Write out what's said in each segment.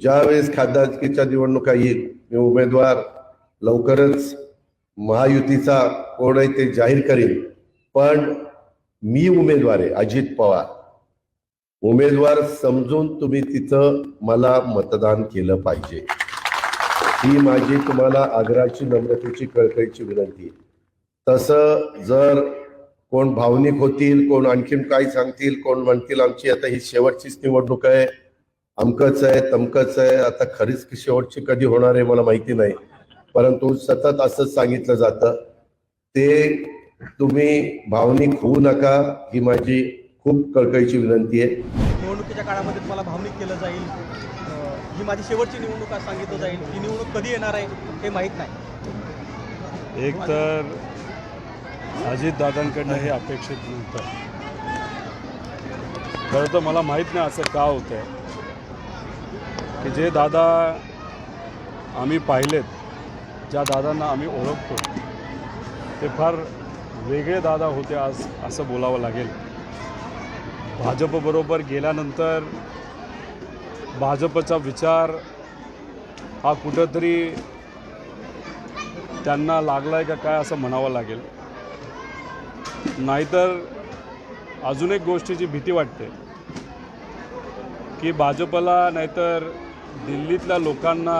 ज्यावेळेस खासदारकीच्या निवडणुका येईल मी उमेदवार लवकरच महायुतीचा कोण आहे ते जाहीर करेन पण मी उमेदवार आहे अजित पवार. उमेदवार समजून तुम्ही तिथं मला मतदान केलं पाहिजे. ही माझी तुम्हाला आग्रहाची नम्रतेची कळकळीची विनंती आहे. तसं जर कोण भावनिक होतील कोण आणखीन काय सांगतील कोण म्हणतील आमची आता ही शेवटचीच निवडणूक आहे. अमकच आहे तमकच आहे. आता खरीच की शेवटची कधी होणार आहे मला माहिती नाही. परंतु सतत असंच सांगितलं जातं. ते तुम्ही भावनिक होऊ नका ही माझी खूप कळकळीची विनंती आहे. निवडणुकीच्या काळामध्ये तुम्हाला भावनिक केलं जाईल. ही माझी शेवटची निवडणूक आहे सांगितलं जाईल. ही निवडणूक कधी येणार आहे हे माहीत नाही. एक तर अजितदादांकडनं हे अपेक्षित नव्हतं. खरं तर मला माहीत नाही असं का होतं आहे की जे दादा आम्ही पाहिलेत ज्या दादांना आम्ही ओळखतो ते फार वेगळे दादा होते आज असं बोलावं लागेल. भाजपबरोबर गेल्यानंतर भाजपचा विचार हा कुठंतरी त्यांना लागला आहे का काय असं म्हणावं लागेल. नाहीतर अजून एक गोष्टीची भीती वाटते. की भाजपला नाहीतर दिल्लीतल्या लोकांना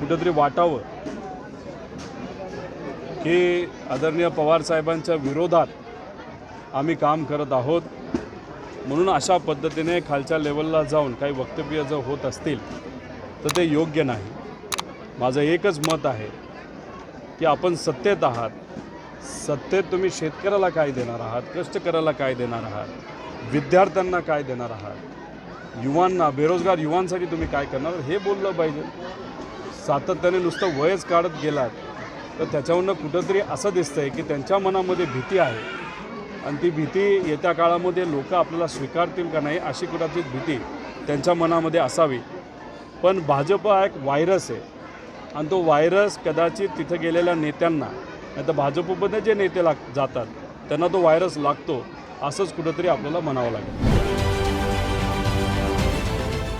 कुठंतरी वाटावं की आदरणीय पवारसाहेबांच्या विरोधात आम्ही काम करत आहोत. म्हणून अशा पद्धतीने खालच्या लेवलला जाऊन काही वक्तव्य जर होत असतील तर ते योग्य नाही. माझं एकच मत आहे की आपण सत्तेत आहात. सत्तेत तुम्ही शेतकऱ्याला काय देणार आहात कष्टकऱ्याला काय देणार आहात? विद्यार्थ्यांना काय देणार आहात? युवांना बेरोजगार युवांसाठी तुम्ही काय करणार? हे बोललं पाहिजे. सातत्याने नुसतं वयच काढत गेलात तर त्याच्यावरनं कुठंतरी असं दिसतं आहे की त्यांच्या मनामध्ये भीती आहे. आणि ती भीती येत्या काळामध्ये लोक आपल्याला स्वीकारतील का नाही अशी कुठाची भीती त्यांच्या मनामध्ये असावी. पण भाजप हा एक व्हायरस आहे. आणि तो व्हायरस कदाचित तिथं गेलेल्या नेत्यांना नाही तर भाजपमध्ये जे नेते लाग जातात त्यांना तो व्हायरस लागतो असंच कुठंतरी आपल्याला म्हणावं लागेल.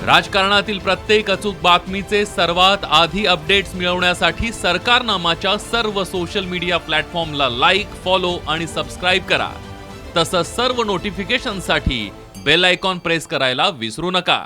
राजकारणातील प्रत्येक अचूक बातमीचे सर्वात आधी अपडेट्स मिळवण्यासाठी सरकारनामाच्या सर्व सोशल मीडिया प्लॅटफॉर्मला लाईक फॉलो आणि सबस्क्राईब करा. तसंच सर्व नोटिफिकेशनसाठी बेल आयकॉन प्रेस करायला विसरू नका.